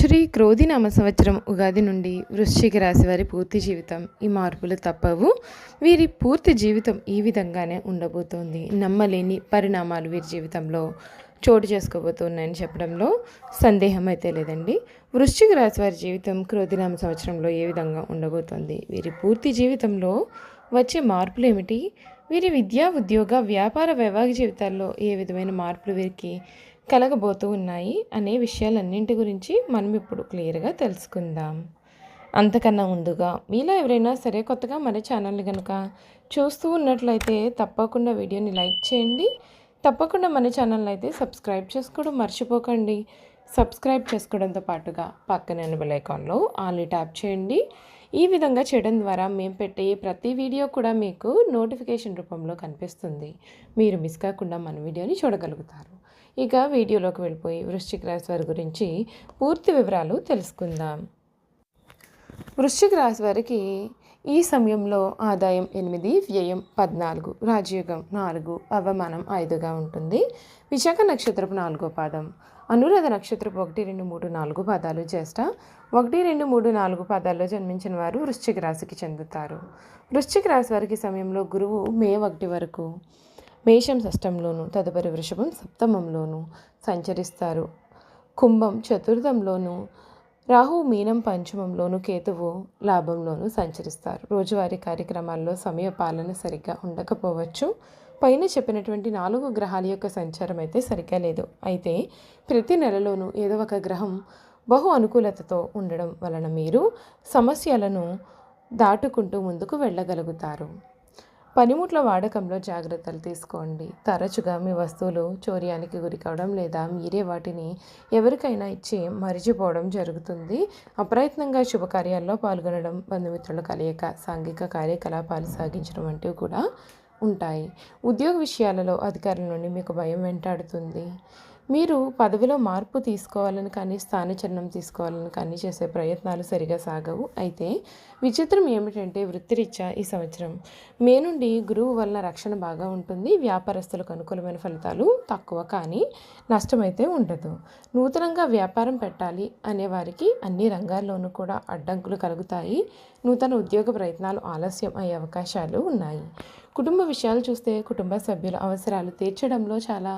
శ్రీ క్రోధినామ సంవత్సరం ఉగాది నుండి వృశ్చిక రాశి వారి పూర్తి జీవితం ఈ మార్పులు తప్పవు. వీరి పూర్తి జీవితం ఈ విధంగానే ఉండబోతోంది. నమ్మలేని పరిణామాలు వీరి జీవితంలో చోటు చేసుకోబోతున్నాయని చెప్పడంలో సందేహం అయితే లేదండి. వృశ్చిక రాశి వారి జీవితం క్రోధినామ సంవత్సరంలో ఏ విధంగా ఉండబోతోంది? వీరి పూర్తి జీవితంలో వచ్చే మార్పులు ఏమిటి? వీరి విద్యా ఉద్యోగ వ్యాపార వైవాహిక జీవితాల్లో ఏ విధమైన మార్పులు వీరికి కలగబోతూ ఉన్నాయి అనే విషయాలన్నింటి గురించి మనం ఇప్పుడు క్లియర్గా తెలుసుకుందాం. అంతకన్నా ముందుగా మీలో ఎవరైనా సరే కొత్తగా మన ఛానల్ని కనుక చూస్తూ ఉన్నట్లయితే తప్పకుండా వీడియోని లైక్ చేయండి. తప్పకుండా మన ఛానల్ని అయితే సబ్స్క్రైబ్ చేసుకోవడం మర్చిపోకండి. సబ్స్క్రైబ్ చేసుకోవడంతో పాటుగా పక్కనే బెల్ ఐకాన్లో ఆన్లీ ట్యాప్ చేయండి. ఈ విధంగా చేయడం ద్వారా మేము పెట్టే ప్రతి వీడియో కూడా మీకు నోటిఫికేషన్ రూపంలో కనిపిస్తుంది. మీరు మిస్ కాకుండా మన వీడియోని చూడగలుగుతారు. ఇక వీడియోలోకి వెళ్ళిపోయి వృశ్చిక రాశి వారి గురించి పూర్తి వివరాలు తెలుసుకుందాం. వృశ్చిక రాశి వారికి ఈ సమయంలో ఆదాయం ఎనిమిది వ్యయం పద్నాలుగు రాజయోగం నాలుగు అవమానం ఐదుగా ఉంటుంది. విశాఖ నక్షత్రపు నాలుగో పాదం అనురాధ నక్షత్రపు ఒకటి రెండు మూడు నాలుగు పాదాలు జ్యేష్ఠ. ఒకటి రెండు మూడు నాలుగు పాదాల్లో జన్మించిన వారు వృశ్చిక రాశికి చెందుతారు. వృశ్చిక రాశి వారికి సమయంలో గురువు మే ఒకటి వరకు మేషం షష్టంలోను తదుపరి వృషభం సప్తమంలోను సంచరిస్తారు. కుంభం చతుర్థంలోను రాహు మీనం పంచమంలోను కేతువు లాభంలోను సంచరిస్తారు. రోజువారీ కార్యక్రమాల్లో సమయ పాలన సరిగ్గా ఉండకపోవచ్చు. పైన చెప్పినటువంటి నాలుగు గ్రహాల యొక్క సంచారం అయితే సరిగ్గా లేదు. అయితే ప్రతి నెలలోనూ ఏదో ఒక గ్రహం బహు అనుకూలతతో ఉండడం వలన మీరు సమస్యలను దాటుకుంటూ ముందుకు వెళ్ళగలుగుతారు. పనిముట్ల వాడకంలో జాగ్రత్తలు తీసుకోండి. తరచుగా మీ వస్తువులు చౌర్యానికి గురి కావడం లేదా మీరే వాటిని ఎవరికైనా ఇచ్చి మరిచిపోవడం జరుగుతుంది. అప్రయత్నంగా శుభకార్యాల్లో పాల్గొనడం బంధుమిత్రుల కలయిక సాంఘిక కార్యకలాపాలు సాగించడం వంటివి కూడా ఉంటాయి. ఉద్యోగ విషయాలలో అధికారుల నుండి మీకు భయం వెంటాడుతుంది. మీరు పదవిలో మార్పు తీసుకోవాలని కానీ స్థానచరణం తీసుకోవాలని కానీ చేసే ప్రయత్నాలు సరిగా సాగవు. అయితే విచిత్రం ఏమిటంటే వృత్తిరీత్యా ఈ సంవత్సరం మే నుండి గురువు వలన రక్షణ బాగా ఉంటుంది. వ్యాపారస్తులకు అనుకూలమైన ఫలితాలు తక్కువ కానీ నష్టమైతే ఉండదు. నూతనంగా వ్యాపారం పెట్టాలి అనే వారికి అన్ని రంగాల్లోనూ కూడా అడ్డంకులు కలుగుతాయి. నూతన ఉద్యోగ ప్రయత్నాలు ఆలస్యం అయ్యే అవకాశాలు ఉన్నాయి. కుటుంబ విషయాలు చూస్తే కుటుంబ సభ్యుల అవసరాలు తీర్చడంలో చాలా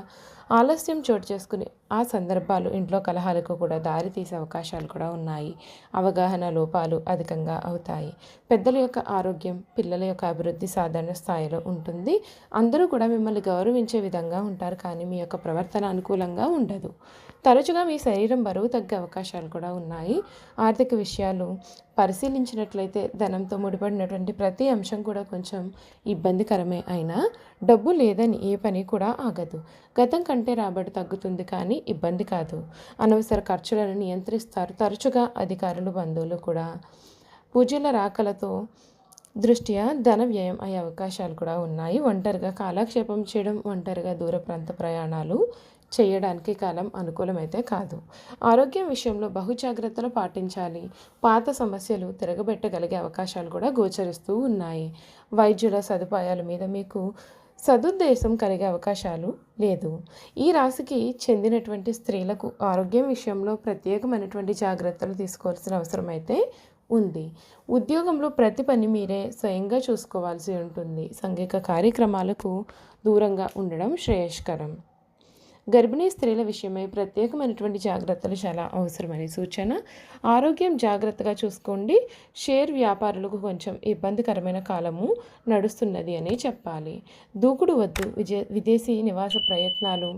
ఆలస్యం చోటు చేసుకుని ఆ సందర్భాలు ఇంట్లో కలహాలకు కూడా దారి తీసే అవకాశాలు కూడా ఉన్నాయి. అవగాహన లోపాలు అధికంగా అవుతాయి. పెద్దల యొక్క ఆరోగ్యం పిల్లల యొక్క అభివృద్ధి సాధారణ స్థాయిలో ఉంటుంది. అందరూ కూడా మిమ్మల్ని గౌరవించే విధంగా ఉంటారు కానీ మీ యొక్క ప్రవర్తన అనుకూలంగా ఉండదు. తరచుగా మీ శరీరం బరువు తగ్గే అవకాశాలు కూడా ఉన్నాయి. ఆర్థిక విషయాలు పరిశీలించినట్లయితే ధనంతో ముడిపడినటువంటి ప్రతి అంశం కూడా కొంచెం ఇబ్బందికరమే అయినా డబ్బు లేదని ఏ పని కూడా ఆగదు. గతం కంటే రాబడి తగ్గుతుంది కానీ ఇబ్బంది కాదు. అనవసర ఖర్చులను నియంత్రిస్తారు. తరచుగా అధికారులు బంధువులు కూడా పూజల రాకలతో దృష్ట్యా ధన వ్యయం అయ్యే అవకాశాలు కూడా ఉన్నాయి. ఒంటరిగా కాలక్షేపం చేయడం ఒంటరిగా దూర ప్రాంత ప్రయాణాలు చేయడానికి కాలం అనుకూలమైతే కాదు. ఆరోగ్యం విషయంలో బహు జాగ్రత్తలు పాటించాలి. పాత సమస్యలు తిరగబెట్టగలిగే అవకాశాలు కూడా గోచరిస్తూ ఉన్నాయి. వైద్యుల సదుపాయాల మీద మీకు సదుద్దేశం కలిగే అవకాశాలు లేదు. ఈ రాశికి చెందినటువంటి స్త్రీలకు ఆరోగ్యం విషయంలో ప్రత్యేకమైనటువంటి జాగ్రత్తలు తీసుకోవాల్సిన అవసరం అయితే ఉంది. ఉద్యోగంలో ప్రతి పని మీరే స్వయంగా చూసుకోవాల్సి ఉంటుంది. సంఘిక కార్యక్రమాలకు దూరంగా ఉండడం శ్రేయస్కరం. గర్భిణీ స్త్రీల విషయమై ప్రత్యేకమైనటువంటి జాగ్రత్తలు చాలా అవసరమని సూచన. ఆరోగ్యం జాగ్రత్తగా చూసుకోండి. షేర్ వ్యాపారులకు కొంచెం ఇబ్బందికరమైన కాలము నడుస్తున్నది అని చెప్పాలి. దూకుడు వద్దు. విజయ విదేశీ నివాస ప్రయత్నాలు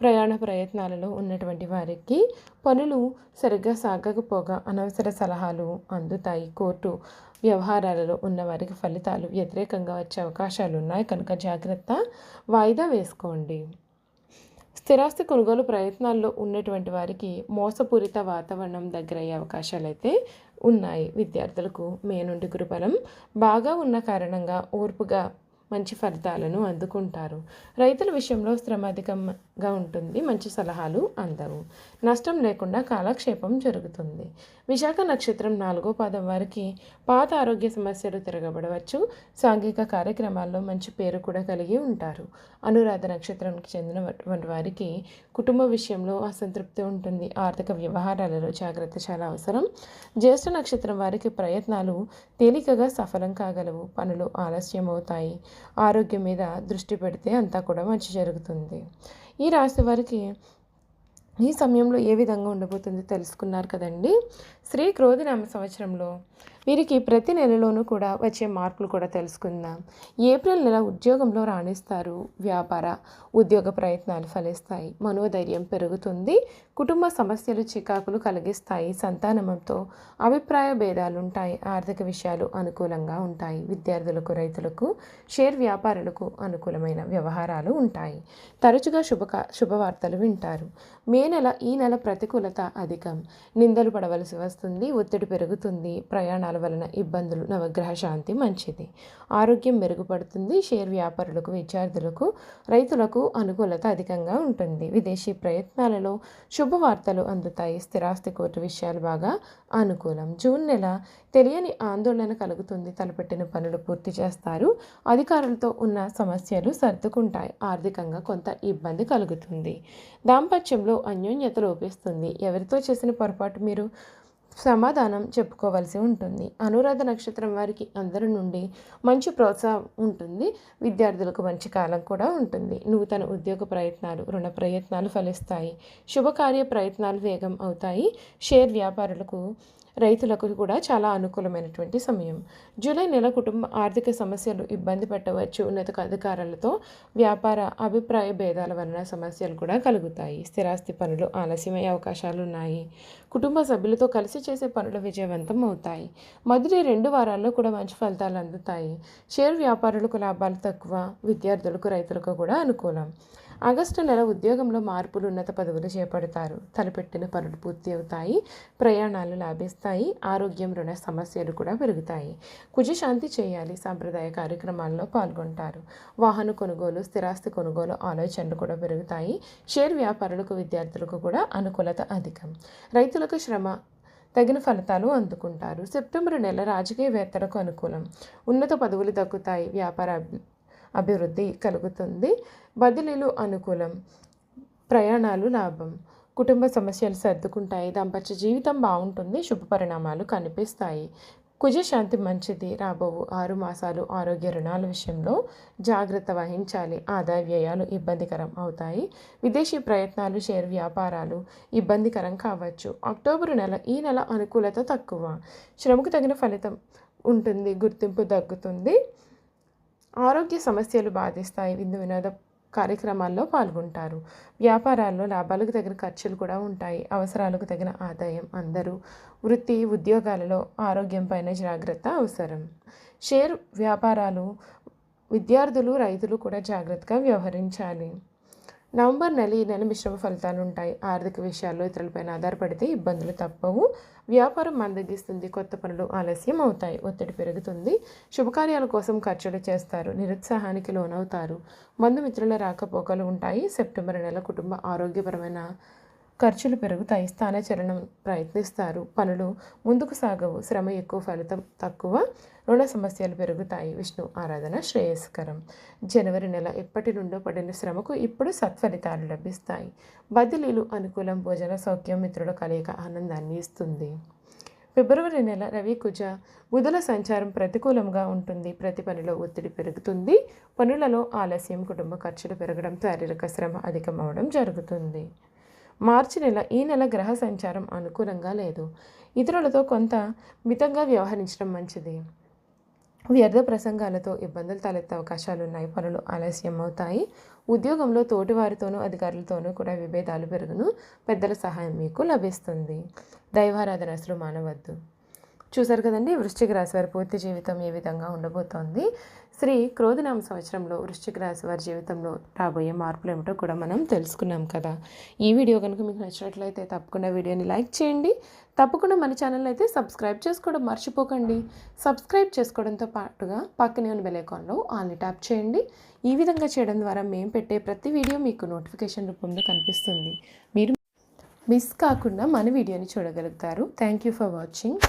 ప్రయాణ ప్రయత్నాలలో ఉన్నటువంటి వారికి పనులు సరిగ్గా సాగకపోగా అనవసర సలహాలు అందుతాయి. కోర్టు వ్యవహారాలలో ఉన్న వారికి ఫలితాలు వ్యతిరేకంగా వచ్చే అవకాశాలు ఉన్నాయి కనుక జాగ్రత్త వాయిదా వేసుకోండి. స్థిరాస్తి కొనుగోలు ప్రయత్నాల్లో ఉన్నటువంటి వారికి మోసపూరిత వాతావరణం దగ్గరయ్యే అవకాశాలు అయితే ఉన్నాయి. విద్యార్థులకు మే నుండి గురుబలం బాగా ఉన్న కారణంగా ఓర్పుగా మంచి ఫలితాలను అందుకుంటారు. రైతుల విషయంలో శ్రమ అధికంగా ఉంటుంది. మంచి సలహాలు అందవు. నష్టం లేకుండా కాలక్షేపం జరుగుతుంది. విశాఖ నక్షత్రం నాలుగో పాదం వారికి పాత ఆరోగ్య సమస్యలు తిరగబడవచ్చు. సాంఘిక కార్యక్రమాల్లో మంచి పేరు కూడా కలిగి ఉంటారు. అనురాధ నక్షత్రానికి చెందిన వారికి కుటుంబ విషయంలో అసంతృప్తి ఉంటుంది. ఆర్థిక వ్యవహారాలలో జాగ్రత్త చాలా అవసరం. జ్యేష్ఠ నక్షత్రం వారికి ప్రయత్నాలు తేలికగా సఫలం కాగలవు. పనులు ఆలస్యం అవుతాయి ఆరోగ్యం మీద దృష్టి పెడితే అంతా కూడా మంచి జరుగుతుంది. ఈ రాశి వారికి ఈ సమయంలో ఏ విధంగా ఉండబోతుందో తెలుసుకున్నారు కదండి. శ్రీ క్రోధినామ సంవత్సరంలో వీరికి ప్రతి నెలలోనూ కూడా వచ్చే మార్పులు కూడా తెలుసుకుందాం. ఏప్రిల్ నెల ఉద్యోగంలో రాణిస్తారు. వ్యాపార ఉద్యోగ ప్రయత్నాలు ఫలిస్తాయి. మనోధైర్యం పెరుగుతుంది. కుటుంబ సమస్యలు చికాకులు కలిగిస్తాయి. సంతానంతో అభిప్రాయ భేదాలు ఉంటాయి ఆర్థిక విషయాలు అనుకూలంగా ఉంటాయి. విద్యార్థులకు రైతులకు షేర్ వ్యాపారులకు అనుకూలమైన వ్యవహారాలు ఉంటాయి. తరచుగా శుభక శుభవార్తలు వింటారు. మే నెల ఈ నెల ప్రతికూలత అధికం. నిందలు పడవలసి వస్తుంది. ఒత్తిడి పెరుగుతుంది. ప్రయాణాలు వలన ఇబ్బందులు నవగ్రహ శాంతి మంచిది. ఆరోగ్యం మెరుగుపడుతుంది షేర్ వ్యాపారులకు విద్యార్థులకు రైతులకు అనుకూలత అధికంగా ఉంటుంది. విదేశీ ప్రయత్నాలలో శుభవార్తలు అందుతాయి. స్థిరాస్తి కోర్టు విషయాలు బాగా అనుకూలం. జూన్ నెల తెలియని ఆందోళన కలుగుతుంది. తలపెట్టిన పనులు పూర్తి చేస్తారు. అధికారులతో ఉన్న సమస్యలు సర్దుకుంటాయి. ఆర్థికంగా కొంత ఇబ్బంది కలుగుతుంది. దాంపత్యంలో అన్యోన్యత లోపిస్తుంది. ఎవరితో చేసిన పొరపాటు మీరు? సమాధానం చెప్పుకోవాల్సి ఉంటుంది. అనురాధ నక్షత్రం వారికి అందరి నుండి మంచి ప్రోత్సాహం ఉంటుంది. విద్యార్థులకు మంచి కాలం కూడా ఉంటుంది. నూతన ఉద్యోగ ప్రయత్నాలు రుణ ప్రయత్నాలు ఫలిస్తాయి. శుభకార్య ప్రయత్నాలు వేగం అవుతాయి. షేర్ వ్యాపారులకు రైతులకు కూడా చాలా అనుకూలమైనటువంటి సమయం. జూలై నెల కుటుంబ ఆర్థిక సమస్యలు ఇబ్బంది పెట్టవచ్చు. ఉన్నత అధికారులతో వ్యాపార అభిప్రాయ భేదాల వలన సమస్యలు కూడా కలుగుతాయి. స్థిరాస్తి పనులు ఆలస్యమయ్యే అవకాశాలు ఉన్నాయి కుటుంబ సభ్యులతో కలిసి చేసే పనులు విజయవంతం అవుతాయి. మొదటి రెండు వారాల్లో కూడా మంచి ఫలితాలు అందుతాయి. షేర్ వ్యాపారులకు లాభాలు తక్కువ విద్యార్థులకు రైతులకు కూడా అనుకూలం. ఆగస్టు నెల ఉద్యోగంలో మార్పులు ఉన్నత పదవులు చేపడతారు. తలపెట్టిన పనులు పూర్తి అవుతాయి ప్రయాణాలు లాభిస్తాయి ఆరోగ్యం రుణ సమస్యలు కూడా పెరుగుతాయి. కుజశాంతి చేయాలి సాంప్రదాయ కార్యక్రమాల్లో పాల్గొంటారు. వాహన కొనుగోలు స్థిరాస్తి కొనుగోలు ఆలోచనలు కూడా పెరుగుతాయి. షేర్ వ్యాపారులకు విద్యార్థులకు కూడా అనుకూలత అధికం. రైతులకు శ్రమ తగిన ఫలితాలు అందుకుంటారు. సెప్టెంబర్ నెల రాజకీయవేత్తలకు అనుకూలం. ఉన్నత పదవులు దక్కుతాయి. వ్యాపార అభివృద్ధి కలుగుతుంది. బదిలీలు అనుకూలం. ప్రయాణాలు లాభం. కుటుంబ సమస్యలు సర్దుకుంటాయి. దాంపత్య జీవితం బాగుంటుంది. శుభ పరిణామాలు కనిపిస్తాయి. కుజశాంతి మంచిది. రాబో ఆరు మాసాలు ఆరోగ్య రుణాల విషయంలో జాగ్రత్త వహించాలి. ఆదాయ వ్యయాలు ఇబ్బందికరం అవుతాయి. విదేశీ ప్రయత్నాలు షేర్ వ్యాపారాలు ఇబ్బందికరం కావచ్చు. అక్టోబర్ నెల ఈ నెల అనుకూలత తక్కువ. శ్రమకు తగిన ఫలితం ఉంటుంది. గుర్తింపు తగ్గుతుంది. ఆరోగ్య సమస్యలు బాధిస్తాయి. విందు వినోద కార్యక్రమాల్లో పాల్గొంటారు. వ్యాపారాల్లో లాభాలకు తగిన ఖర్చులు కూడా ఉంటాయి. అవసరాలకు తగిన ఆదాయం అందరూ వృత్తి ఉద్యోగాలలో ఆరోగ్యం పైన జాగ్రత్త అవసరం. షేర్ వ్యాపారాలు విద్యార్థులు రైతులు కూడా జాగ్రత్తగా వ్యవహరించాలి. నవంబర్ నెల ఈ నెల మిశ్రమ ఫలితాలు ఉంటాయి. ఆర్థిక విషయాల్లో ఇతరులపైన ఆధారపడితే ఇబ్బందులు తప్పవు. వ్యాపారం మందగిస్తుంది. కొత్త పనులు ఆలస్యం అవుతాయి. ఒత్తిడి పెరుగుతుంది. శుభకార్యాల కోసం ఖర్చులు చేస్తారు. నిరుత్సాహానికి లోనవుతారు. బంధుమిత్రుల రాకపోకలు ఉంటాయి. సెప్టెంబర్ నెల కుటుంబ ఆరోగ్యపరమైన ఖర్చులు పెరుగుతాయి. స్థానచలనం ప్రయత్నిస్తారు. పనులు ముందుకు సాగవు. శ్రమ ఎక్కువ ఫలితం తక్కువ రుణ సమస్యలు పెరుగుతాయి. విష్ణు ఆరాధన శ్రేయస్కరం. జనవరి నెల ఎప్పటి నుండో పడిన శ్రమకు ఇప్పుడు సత్ఫలితాలు లభిస్తాయి. బదిలీలు అనుకూలం. భోజన సౌఖ్యం మిత్రుల కలయిక ఆనందాన్ని ఇస్తుంది. ఫిబ్రవరి నెల రవి కుజ. బుధుల సంచారం ప్రతికూలంగా ఉంటుంది. ప్రతి పనిలో ఒత్తిడి పెరుగుతుంది. పనులలో ఆలస్యం కుటుంబ ఖర్చులు పెరగడం శారీరక శ్రమ అధికమవడం జరుగుతుంది. మార్చి నెల ఈ నెల గ్రహ సంచారం అనుకూలంగా లేదు. ఇతరులతో కొంత మితంగా వ్యవహరించడం మంచిది. వ్యర్థ ప్రసంగాలతో ఇబ్బందులు తలెత్తే అవకాశాలు ఉన్నాయి. పనులు ఆలస్యం అవుతాయి. ఉద్యోగంలో తోటివారితోనూ అధికారులతోనూ కూడా విభేదాలు పెరుగును. పెద్దల సహాయం మీకు లభిస్తుంది. దైవారాధన అసలు మానవద్దు. చూసారు కదండి వృశ్చిక రాశి వారి పూర్తి జీవితం ఏ విధంగా ఉండబోతోంది? శ్రీ క్రోధనామ సంవత్సరంలో వృశ్చిక రాశి వారి జీవితంలో రాబోయే మార్పులు ఏమిటో కూడా మనం తెలుసుకున్నాం కదా. ఈ వీడియో కనుక మీకు నచ్చినట్లయితే తప్పకుండా వీడియోని లైక్ చేయండి. తప్పకుండా మన ఛానల్ అయితే సబ్స్క్రైబ్ చేసుకోవడం మర్చిపోకండి. సబ్స్క్రైబ్ చేసుకోవడంతో పాటుగా పక్కనే ఉన్న బెలైకాన్లో ఆల్ని ట్యాప్ చేయండి. ఈ విధంగా చేయడం ద్వారా మేము పెట్టే ప్రతి వీడియో మీకు నోటిఫికేషన్ రూపంలో కనిపిస్తుంది. మీరు మిస్ కాకుండా మన వీడియోని చూడగలుగుతారు. Thank you for watching.